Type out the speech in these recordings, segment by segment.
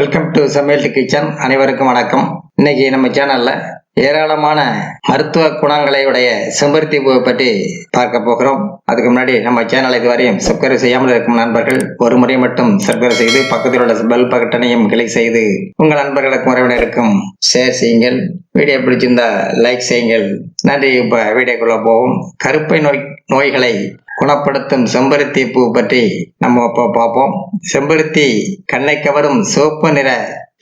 Welcome to சமையல் kitchen அனைவருக்கும் வணக்கம். இன்னைக்கு நம்ம சேனல்ல ஏராளமான மருத்துவ குணங்களை உடைய செம்பருத்தி பூவை பற்றி பார்க்க போகிறோம். அதுக்கு முன்னாடி நம்ம சேனல் இதுவரையும் சப்ஸ்கிரைப் செய்யாமல் இருக்கும் நண்பர்கள் ஒரு முறை மட்டும் சப்ஸ்கிரைப் செய்து பக்கத்தில் உள்ள பெல் பக்கட்டனையும் கிளிக் செய்து உங்கள் நண்பர்களுக்கும் உறவினருக்கும் ஷேர் செய்யுங்கள். வீடியோ பிடிச்சிருந்தா லைக் செய்யுங்கள். நன்றி இப்போ வீடியோக்குள்ள போவோம். கருப்பை நோய் நோய்களை குணப்படுத்தும் செம்பருத்தி பூ பற்றி நம்ம இப்போ பார்ப்போம். செம்பருத்தி கண்ணை கவரும் சிவப்பு நிற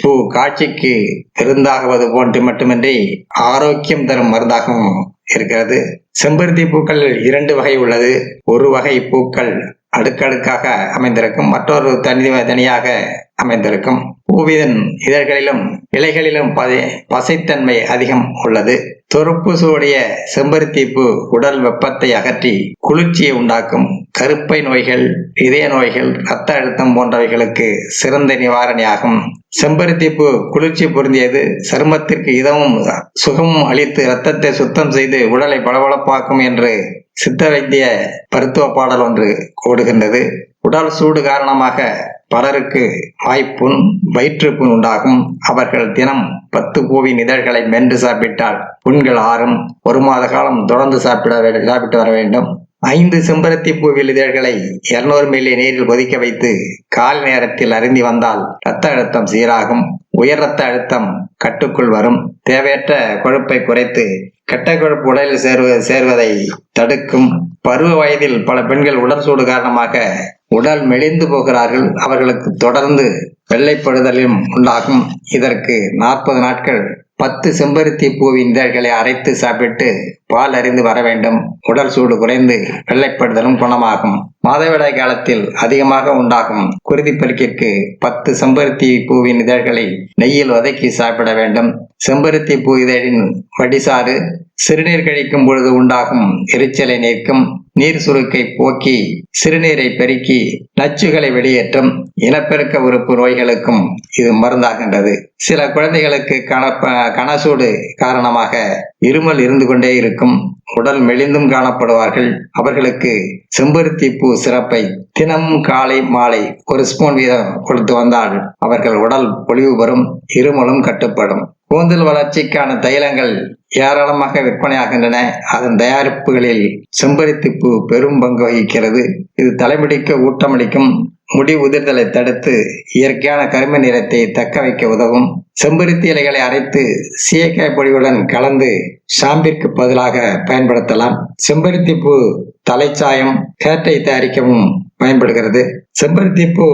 பூ காட்சிக்கு விருந்தாகுவது போன்று மட்டுமின்றி ஆரோக்கியம் தரும் மருந்தாகவும் இருக்கிறது. செம்பருத்தி பூக்கள் இரண்டு வகை உள்ளது. ஒரு வகை பூக்கள் அடுக்கடுக்காக அமைந்திருக்கும். மற்றொரு தனி தனியாக அமைந்திருக்கும். பூவிதன் இதழ்களிலும் இலைகளிலும் பசை பசைத்தன்மை அதிகம் உள்ளது. தொறுப்பு சூடிய செம்பருத்தி உடல் வெப்பத்தை அகற்றி குளிர்ச்சியை உண்டாக்கும் கருப்பை நோய்கள் இதய நோய்கள் இரத்த அழுத்தம் போன்றவைகளுக்கு சிறந்த நிவாரணியாகும். செம்பருத்தி குளிர்ச்சி பொருந்தியது சருமத்திற்கு இதமும் சுகமும் அளித்து இரத்தத்தை சுத்தம் செய்து உடலை பளபளப்பாக்கும் என்று சித்த வைத்திய மருத்துவ பாடல் ஒன்று கூடுகின்றது உடல் சூடு காரணமாக பலருக்கு வாய்ப்புண் வயிற்றுப்புண் உண்டாகும். அவர்கள் தினம் பத்து பூவின் இதழ்களை மென்று சாப்பிட்டால் புண்கள் ஆறும் ஒரு மாத காலம் தொடர்ந்து சாப்பிட சாப்பிட்டு வர வேண்டும். ஐந்து செம்பருத்தி பூவில் இதழ்களை இருநூறு மில்லி நீரில் கொதிக்க வைத்து கால் நேரத்தில் அருந்தி வந்தால் இரத்த அழுத்தம் சீராகும். உயர் இரத்த அழுத்தம் கட்டுக்குள் வரும். தேவையற்ற கொழுப்பை குறைத்து கெட்ட கொழுப்பு உடலில் சேர்வ சேர்வதை தடுக்கும் பருவ வயதில் பல பெண்கள் உடல் சூடு காரணமாக உடல் மெலிந்து போகிறார்கள். அவர்களுக்கு தொடர்ந்து வெள்ளைப்படுதலும் உண்டாகும். இதற்கு நாற்பது நாட்கள் பத்து செம்பருத்தி பூவின் இதழ்களை அரைத்து சாப்பிட்டு பால் அறிந்து வர வேண்டும். உடல் சூடு குறைந்து வெள்ளைப்படுதலும் குணமாகும். மாதவிடாய் காலத்தில் அதிகமாக உண்டாகும் குருதி பெருக்கிற்கு பத்து செம்பருத்தி பூவின் இதழ்களை நெய்யில் வதக்கி சாப்பிட வேண்டும். செம்பருத்தி பூ இதழின் வடிசாறு சிறுநீர் கழிக்கும் பொழுது உண்டாகும் எரிச்சலை நீக்கும் நீர் சுருக்கை போக்கி சிறுநீரை பெருக்கி நச்சுகளை வெளியேற்றும் இனப்பெருக்க உறுப்பு நோய்களுக்கும் இது மருந்தாகின்றது. சில குழந்தைகளுக்கு கணப்ப கனசூடு காரணமாக இருமல் இருந்து கொண்டே இருக்கும். உடல் மெலிந்தும் காணப்படுவார்கள். அவர்களுக்கு செம்பருத்தி பூ சிறப்பை தினமும் காலை மாலை ஒரு ஸ்பூன் வீதம் கொடுத்து வந்தால் அவர்கள் உடல் பொலிவு பெறும் இருமலும் கட்டுப்படும். கூந்தல் வளர்ச்சிக்கான தைலங்கள் ஏராளமாக விற்பனையாகின்றன. அதன் தயாரிப்புகளில் செம்பருத்தி பூ பெரும் பங்கு வகிக்கிறது. இது தலைமுடிக்க ஊட்டமளிக்கும் முடி உதிர்தலை தடுத்து இயற்கையான கருமை நிறத்தை தக்க வைக்க உதவும். செம்பருத்தி இலைகளை அரைத்து சீயக்காய் பொடியுடன் கலந்து ஷாம்பிற்கு பதிலாக பயன்படுத்தலாம். செம்பருத்தி பூ தலைச்சாயம் கேட்டை தயாரிக்கவும் பயன்படுகிறது. செம்பருத்தி பூ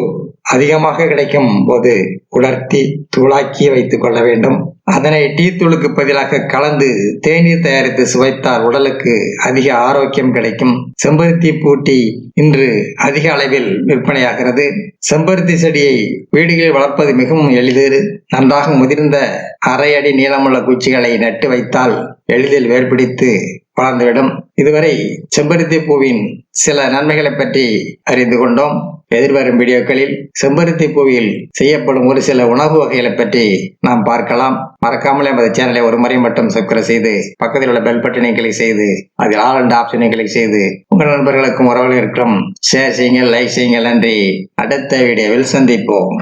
அதிகமாக கிடைக்கும் போது உலர்த்தி தூளாக்கி வைத்துக் கொள்ள வேண்டும். அதனை டீ தூளுக்கு பதிலாக கலந்து தேநீர் தயாரித்து சுவைத்தால் உடலுக்கு அதிக ஆரோக்கியம் கிடைக்கும். செம்பருத்தி பூட்டி இன்று அதிக அளவில் விற்பனையாகிறது. செம்பருத்தி செடியை வீடுகளில் வளர்ப்பது மிகவும் எளிது நன்றாக முதிர்ந்த அரை அடி நீளமுள்ள குச்சிகளை நட்டு வைத்தால் எளிதில் வேர்பிடித்து வளர்ந்துவிடும் இதுவரை செம்பருத்தி பூவின் சில நன்மைகளை பற்றி அறிந்து கொண்டோம். எதிர்வரும் வீடியோக்களில் செம்பருத்தி பூவில் செய்யப்படும் ஒரு சில உணவு வகைகளை பற்றி நாம் பார்க்கலாம். மறக்காமல் எமது சேனலை ஒரு முறை மட்டும் சப்ஸ்கிரைப் செய்து பக்கத்தில் உள்ள பெல் பட்டனை கிளிக் செய்து அதில் ஆல் அண்ட் ஆப்ஷனை கிளிக் செய்து உங்கள் நண்பர்களுக்கும் உறவுகளுக்கும் ஷேர் செய்யுங்கள் லைக் செய்யுங்கள் நன்றி. அடுத்த வீடியோவில் சந்திப்போம்.